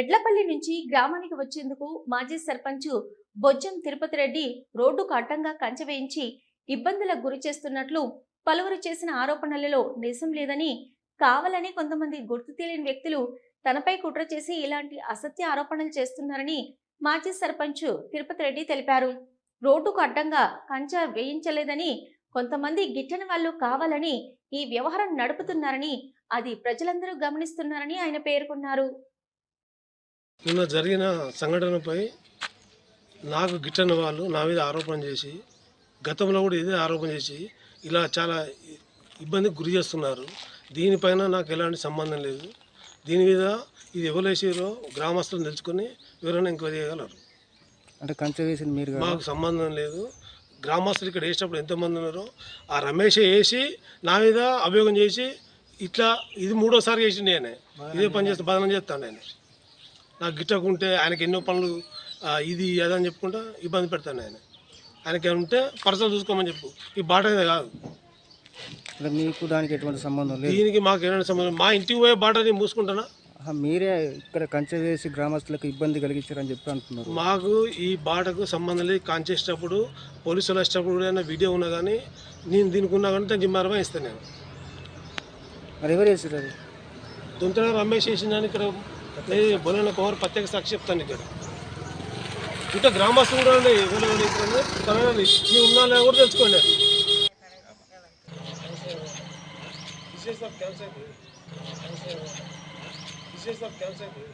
ఎడ్లపల్లి నుంచి గ్రామానికి వచ్చేందుకు మాజీ సర్పంచ్ బొజ్జం తిరుపతి రెడ్డి రోడ్డుకు అడ్డంగా కంచె వేయించి ఇబ్బందులకు గురి చేస్తున్నట్లు పలువురు చేసిన ఆరోపణలలో నిజం లేదని కావాలని కొంతమంది గుర్తు తెలియని వ్యక్తులు తనపై కుట్ర చేసి ఇలాంటి అసత్య ఆరోపణలు చేస్తున్నారని మాజీ సర్పంచ్ తిరుపతి రెడ్డి తెలిపారు. రోడ్డుకు అడ్డంగా కంచె వేయించలేదని కొంతమంది గిట్టని వాళ్ళు కావాలని ఈ వ్యవహారం నడుపుతున్నారని అది ప్రజలందరూ గమనిస్తున్నారని ఆయన పేర్కొన్నారు. నిన్న జరిగిన సంఘటనపై నాకు గిట్టని వాళ్ళు నా మీద ఆరోపణ చేసి గతంలో కూడా ఇదే ఆరోపణ చేసి ఇలా చాలా ఇబ్బందికి గురి చేస్తున్నారు. దీనిపైన నాకు ఎలాంటి సంబంధం లేదు. దీని మీద ఇది ఎవరేసారో గ్రామస్తులను తెలుసుకొని ఎవరైనా ఎంక్వైరీ చేయగలరు. అంటే కంచె వేసింది మీరు మాకు సంబంధం లేదు. గ్రామస్తులు ఇక్కడ వేసేటప్పుడు ఎంతమంది ఉన్నారో ఆ రమేష్ వేసి నా మీద అభియోగం చేసి ఇట్లా ఇది మూడోసారి చేసి నేనే. ఇదే పని చేస్తే బదనం చేస్తాను నేను నాకు గిట్టకుంటే ఆయనకి ఎన్నో పనులు ఇది అదని చెప్పుకుంటా ఇబ్బంది పెడతాను ఆయన. ఆయనకి ఉంటే పర్సనల్ చూసుకోమని చెప్పు. ఈ బాట కాదు. మీకు దానికి ఎటువంటి సంబంధం లేదు? దీనికి మాకు ఏమైనా సంబంధం? మా ఇంటికి పోయే బాట నేను మూసుకుంటానా మీరే ఇక్కడ కంచె వేసి గ్రామస్తులకు ఇబ్బంది కలిగించారని చెప్పి అంటున్నారు. మాకు ఈ బాటకు సంబంధం లేదు. కాంచేసేటప్పుడు పోలీసులు వచ్చేటప్పుడు కూడా ఏమైనా వీడియో ఉన్నా కానీ నేను దీనికి ఉన్నా కానీ దాన్ని జిమ్మారమా ఇస్తాను నేను. మరి ఎవరు వేసారు అది? దొంతడ రమేష్ చేసిన ఇక్కడ బొలన పవర్ ప్రత్యేక సాక్షి చెప్తాను ఇక్కడ ఇంకా గ్రామస్తులు కూడా ఉన్నాయి ఎవరు ఇక్కడ ఉన్నా లేదా కూడా తెలుసుకోండి విశేష క్యాన్సర్ విశేష క్యాన్సర్ అయితే.